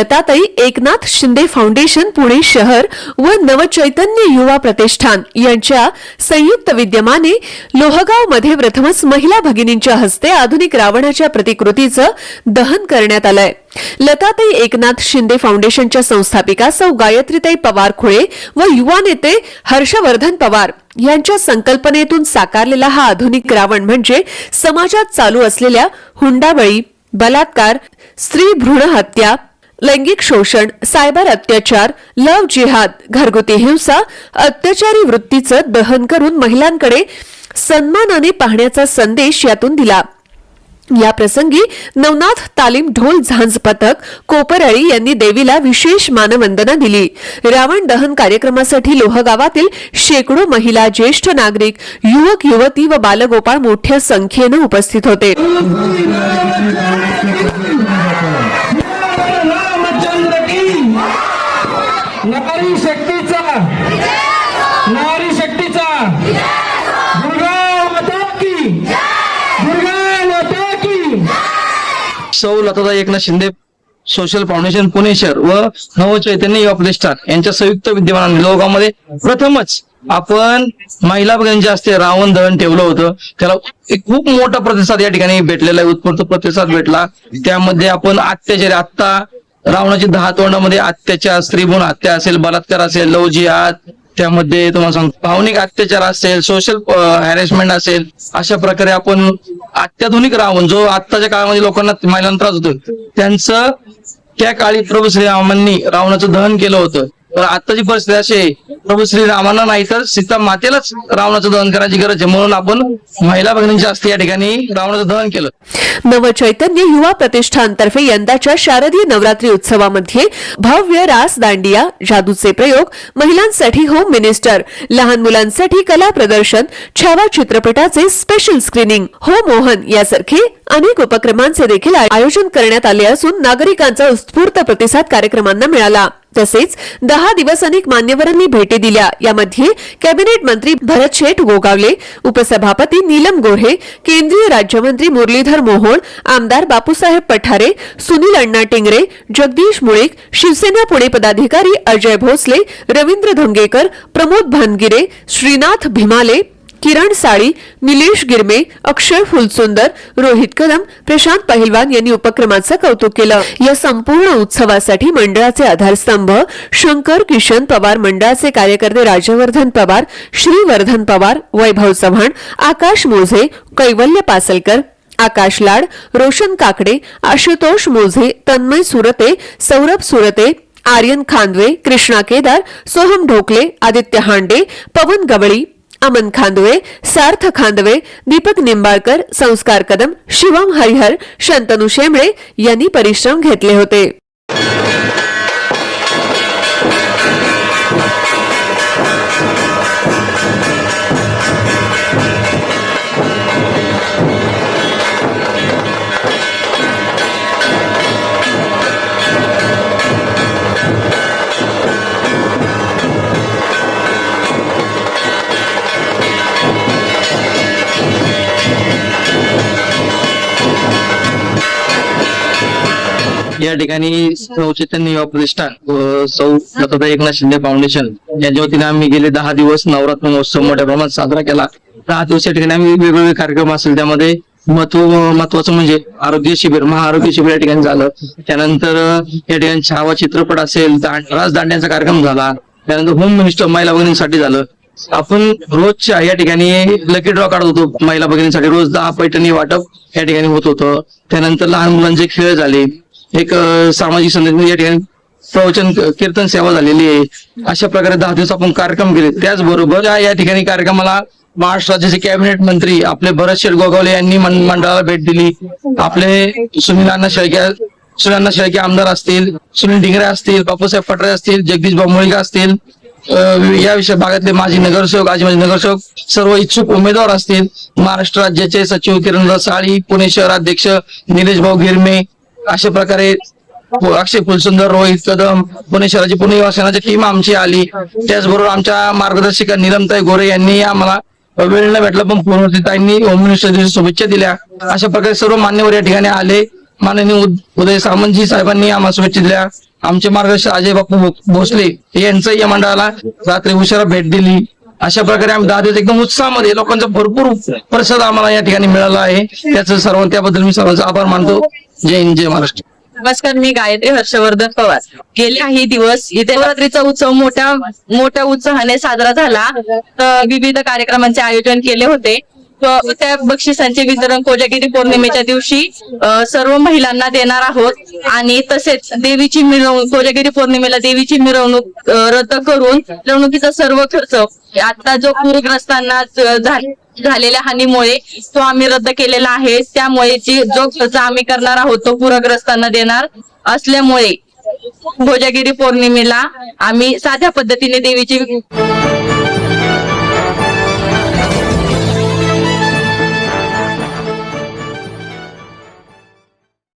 Latatai Eknath Shinde foundation Pune शहर व नवचैतन्य युवा प्रतिष्ठान यांच्या संयुक्त विद्यमाने लोहगावमध्ये प्रथमच महिला भगिनींच्या हस्ते आधुनिक रावणाच्या प्रतिकृतीचं दहन करण्यात आलंय. लताताई एकनाथ शिंदे फाउंडेशनच्या संस्थापिका सौ गायत्रीताई पवार खुळे व युवा नेते हर्षवर्धन पवार यांच्या संकल्पनेतून साकारलेला हा आधुनिक रावण म्हणजे समाजात चालू असलेल्या हुंडाबळी बलात्कार स्त्री भ्रूण हत्या लैंगिक शोषण सायबर अत्याचार लव जिहाद घरगुती हिंसा अत्याचारी वृत्तीचं दहन करून महिलांकडे सन्मानाने पाहण्याचा संदेश यातून दिला. या प्रसंगी नवनाथ तालीम ढोल झांज पथक कोपरळी यांनी देवीला विशेष मानवंदना दिली. रावण दहन कार्यक्रमासाठी लोहगावातील शेकडो महिला ज्येष्ठ नागरिक युवक युवती व बालगोपाळ मोठ्या संख्येनं उपस्थित होते. नकारी शक्तीचा नारी शक्तीचा सौ लतादा एकनाथ शिंदे सोशल फाउंडेशन पुणे शहर व नवचैतन्य युवा प्रतिष्ठान यांच्या संयुक्त विद्यमानाने लोगांमध्ये प्रथमच आपण महिला भगिनींचे असते रावण दहन ठेवलं होतं. त्याला एक खूप मोठा प्रतिसाद या ठिकाणी भेटलेला आहे. उत्स्फूर्त प्रतिसाद भेटला. त्यामध्ये आपण अत्याचारी आत्ता रावणाची दहा तोंडामध्ये अत्याचार स्त्रीभूण हत्या असेल बलात्कार असेल लव जिहाद त्यामध्ये तुम्हाला सांगतो. भावनिक अत्याचार असेल सोशल हॅरेसमेंट असेल अशा प्रकारे आपण अत्याधुनिक रावण जो आत्ताच्या काळामध्ये लोकांना महिलांना त्रास होतो त्यांचं त्या काळी प्रभू श्रीरामांनी रावणाचं दहन केलं होतं. तर आताची परिस्थिती अशी आहे प्रभू श्रीरामांना नाही तर सीता मातेलाच रावणाचं दहन करायची गरज आहे. म्हणून आपण महिला भगिनींच्या असते या ठिकाणी रावणाचं दहन केलं. नवचैतन्य युवा प्रतिष्ठानतर्फे यंदाच्या शारदीय नवरात्री उत्सवामध्ये भव्य रास दांडिया जादूचे प्रयोग महिलांसाठी होम मिनिस्टर लहान मुलांसाठी कला प्रदर्शन छावा चित्रपटाचे स्पेशल स्क्रीनिंग हो मोहन यासारखे अनेक उपक्रमांचे देखील आयोजन करण्यात आले असून नागरिकांचा उत्स्फूर्त प्रतिसाद कार्यक्रमांना मिळाला. तसेच दहा दिवस अनेक मान्यवरांनी भेटी दिल्या. यामध्ये कॅबिनेट मंत्री भरत शेठ गोगावले उपसभापती नीलम गोऱ्हे केंद्रीय राज्यमंत्री मुरलीधर मोहोळ आमदार बापूसाहेब पठारे सुनील अण्णा टिंगरे जगदीश मुळीक शिवसेना पुणे पदाधिकारी अजय भोसले रवींद्र धंगेकर प्रमोद भानगिरे श्रीनाथ भीमाले किरण साळी निलेश गिरमे अक्षय फुलसुंदर रोहित कदम प्रशांत पहिलवान यांनी उपक्रमाचं कौतुक केलं. या संपूर्ण उत्सवासाठी मंडळाचे आधारस्तंभ शंकर किशन पवार मंडळाचे कार्यकर्ते राजवर्धन पवार श्रीवर्धन पवार वैभव चव्हाण आकाश मोझे कैवल्य पासलकर आकाश लाड रोशन काकडे आशुतोष मोझे तन्मय सुरते सौरभ सुरते आर्यन खांदवे कृष्णा केदार सोहम ढोकले आदित्य हांडे पवन गवळी अमन खांदवे सार्थ खांदवे दीपक निंबाळकर संस्कार कदम शिवम हरिहर शंतनू शेंबळे यांनी परिश्रम घेतले होते. या ठिकाणी सौ चैतन्य युवा प्रतिष्ठान व सौ लतादा एकनाथ शिंदे फाउंडेशन यांच्या वतीने आम्ही गेले दहा दिवस नवरात्र महोत्सव मोठ्या प्रमाणात साजरा केला. दहा दिवस या ठिकाणी आम्ही वेगवेगळे कार्यक्रम असेल त्यामध्ये महत्त्व महत्वाचं म्हणजे आरोग्य शिबिर महाआरोग्य शिबिर या ठिकाणी झालं. त्यानंतर या ठिकाणी छावा चित्रपट असेल दांड- राज कार्यक्रम झाला. त्यानंतर होम मिनिस्टर महिला भगिनींसाठी झालं. आपण रोजच्या या ठिकाणी लकी ड्रॉ काढत होतो. महिला भगिनींसाठी रोज दहा पैठणी वाटप या ठिकाणी होत होतं. त्यानंतर लहान मुलांचे खेळ झाले. एक सामाजिक संदेश या ठिकाणी प्रवचन कीर्तन सेवा झालेली आहे. अशा प्रकारे दहा दिवस आपण कार्यक्रम केले. त्याचबरोबर या- या ठिकाणी कार्यक्रमाला महाराष्ट्र राज्याचे कॅबिनेट मंत्री आपले भरत शेठ गोगावले यांनी मंडळाला भेट दिली. आपले सुनील अण्णा शेळक्या सुनील अण्णा शेळके आमदार असतील सुनील डिंगरे असतील बापूसाहेब पटरे असतील जगदीश बामुळीका असतील या विषय भागातले माजी नगरसेवक आजी माजी नगरसेवक सर्व इच्छुक उमेदवार असतील. महाराष्ट्र राज्याचे सचिव किरण साळी पुणे शहराध्यक्ष निलेश भाऊ गिरमे अशा प्रकारे अक्षय फुलसुंदर रोहित कदम पुणे शहराची पुणे युवा टीम आमची आली. त्याचबरोबर आमच्या मार्गदर्शिका निलमताई गोरे यांनी आम्हाला वेळ न भेटला पण फोनवरती होम मिनिस्टर शुभेच्छा दिल्या. अशा प्रकारे सर्व मान्यवर या ठिकाणी आले. माननीय उदय सामंतजी साहेबांनी आम्हाला शुभेच्छा दिल्या. आमचे मार्गदर्शक अजय बापू भोसले यांचंही या मंडळाला रात्री उशिरा भेट दिली. अशा प्रकारे आम्ही दहा दिवस एकदम उत्साहामध्ये लोकांचा भरपूर प्रसाद आम्हाला या ठिकाणी मिळाला आहे. त्याचं सर्व त्याबद्दल मी सर्वांचा आभार मानतो. जय हिंद जय महाराष्ट्र. नमस्कार मी गायत्री हर्षवर्धन पवार. गेले काही दिवस इथे नवरात्रीचा उत्सव मोठ्या मोठ्या उत्साहाने साजरा झाला. तर विविध कार्यक्रमांचे आयोजन केले होते. व त्या बक्षिसांचे वितरण कोजागिरी पौर्णिमेच्या दिवशी अ, सर्व महिलांना देणार आहोत. आणि तसेच देवीची मिरवणूक कोजागिरी पौर्णिमेला देवीची मिरवणूक अ, रद्द करून मिरवणुकीचा सर्व खर्च आता जो पूरग्रस्तांना ज- झालेल्या हानीमुळे तो आम्ही रद्द केलेला आहे त्यामुळे जी जो खर्च आम्ही करणार आहोत तो पूरग्रस्तांना देणार असल्यामुळे भोजागिरी पौर्णिमेला आम्ही साध्या पद्धतीने देवीची